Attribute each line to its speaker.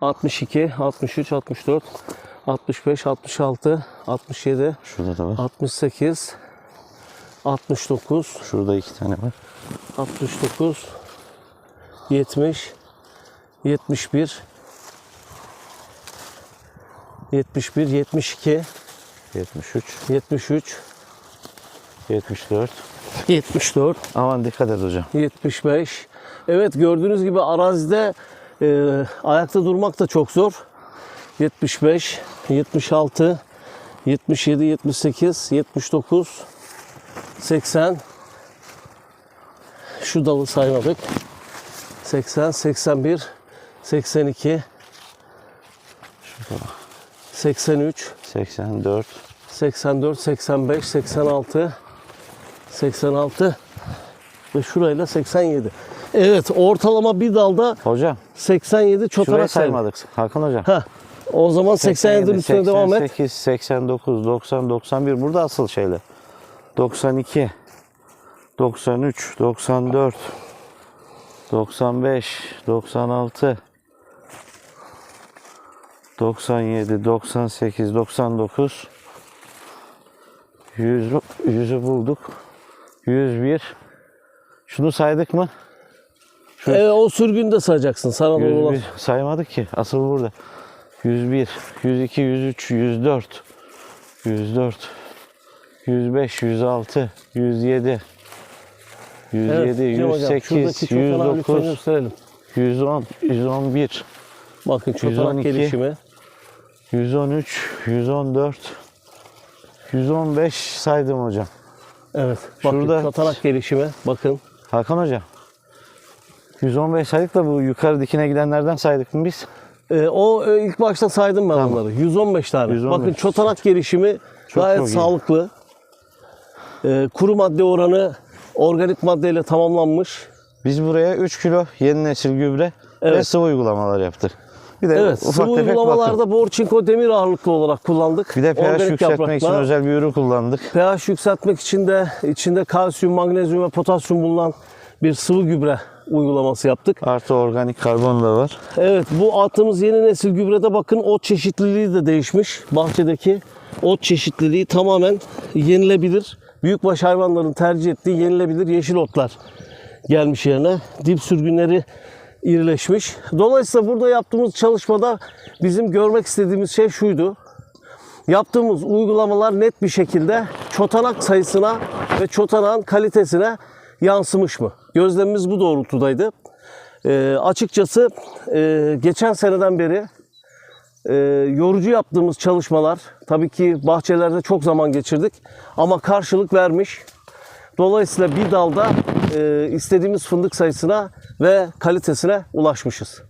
Speaker 1: 62, 63, 64, 65, 66, 67,
Speaker 2: Şurada da var.
Speaker 1: 68, 69,
Speaker 2: Şurada iki tane var.
Speaker 1: 69, 70, 71, 71, 72,
Speaker 2: 73,
Speaker 1: 73,
Speaker 2: 74.
Speaker 1: 74,
Speaker 2: Aman dikkat et hocam.
Speaker 1: 75. Evet gördüğünüz gibi arazide e, ayakta durmak da çok zor. 75, 76, 77, 78, 79, 80. Şu dalı saymadık. 80, 81, 82, 83,
Speaker 2: 84.
Speaker 1: 84, 85, 86, 86 ve şurayla 87. Evet ortalama bir dalda
Speaker 2: Hocam
Speaker 1: 87
Speaker 2: şurayı
Speaker 1: çotarak saymadık.
Speaker 2: saymadık. Hakan hocam.
Speaker 1: Ha, o zaman 87'nin üstüne devam et.
Speaker 2: 88, 89, 90, 91. Burada asıl şeyler. 92, 93, 94, 95, 96, 97, 98, 99, 100, 100'ü bulduk. 101. Şunu saydık mı?
Speaker 1: Ee, o sürgünü de sayacaksın sana doğru olan.
Speaker 2: 101 saymadık ki. Asıl burada. 101, 102, 103, 104, 104, 105, 106, 107, 107,
Speaker 1: Cem Hocam,
Speaker 2: 108,
Speaker 1: şuradaki çotağı lütfen
Speaker 2: 109,
Speaker 1: gösterelim.
Speaker 2: 110, 111,
Speaker 1: Bakın çotanak
Speaker 2: 112.
Speaker 1: gelişimi.
Speaker 2: 113, 114, 115 saydım hocam.
Speaker 1: Evet. Bakın
Speaker 2: Şurada-
Speaker 1: çotanak gelişimi. Bakın.
Speaker 2: Hakan hocam. 115 saydık da bu yukarı dikine gidenlerden saydık mı biz?
Speaker 1: Ee, o e, ilk başta saydım ben onları. 115 tane.
Speaker 2: 115.
Speaker 1: Bakın çotanak gelişimi
Speaker 2: Çok
Speaker 1: gayet
Speaker 2: çok iyi.
Speaker 1: sağlıklı. Ee, kuru madde oranı organik maddeyle tamamlanmış.
Speaker 2: Biz buraya 3 kilo yeni nesil gübre ve
Speaker 1: Evet.
Speaker 2: sıvı uygulamalar yaptık. Bir de
Speaker 1: Evet,
Speaker 2: ufak
Speaker 1: sıvı
Speaker 2: tefek bakım.
Speaker 1: uygulamalarda bor, çinko, demir ağırlıklı olarak kullandık.
Speaker 2: Bir de pH
Speaker 1: Organik
Speaker 2: yükseltmek için
Speaker 1: yaprakla
Speaker 2: özel bir ürün kullandık.
Speaker 1: pH yükseltmek için de içinde kalsiyum, magnezyum ve potasyum bulunan bir sıvı gübre uygulaması yaptık.
Speaker 2: Artı organik karbon da var.
Speaker 1: Evet bu attığımız yeni nesil gübrede bakın ot çeşitliliği de değişmiş. Bahçedeki ot çeşitliliği tamamen yenilebilir. Büyükbaş hayvanların tercih ettiği yenilebilir yeşil otlar gelmiş yerine. Dip sürgünleri irileşmiş. Dolayısıyla burada yaptığımız çalışmada bizim görmek istediğimiz şey şuydu. Yaptığımız uygulamalar net bir şekilde çotanak sayısına ve çotanağın kalitesine yansımış mı? Gözlemimiz bu doğrultudaydı. Ee, açıkçası e, geçen seneden beri e, yorucu yaptığımız çalışmalar tabii ki bahçelerde çok zaman geçirdik ama karşılık vermiş. Dolayısıyla bir dalda e, istediğimiz fındık sayısına ve kalitesine ulaşmışız.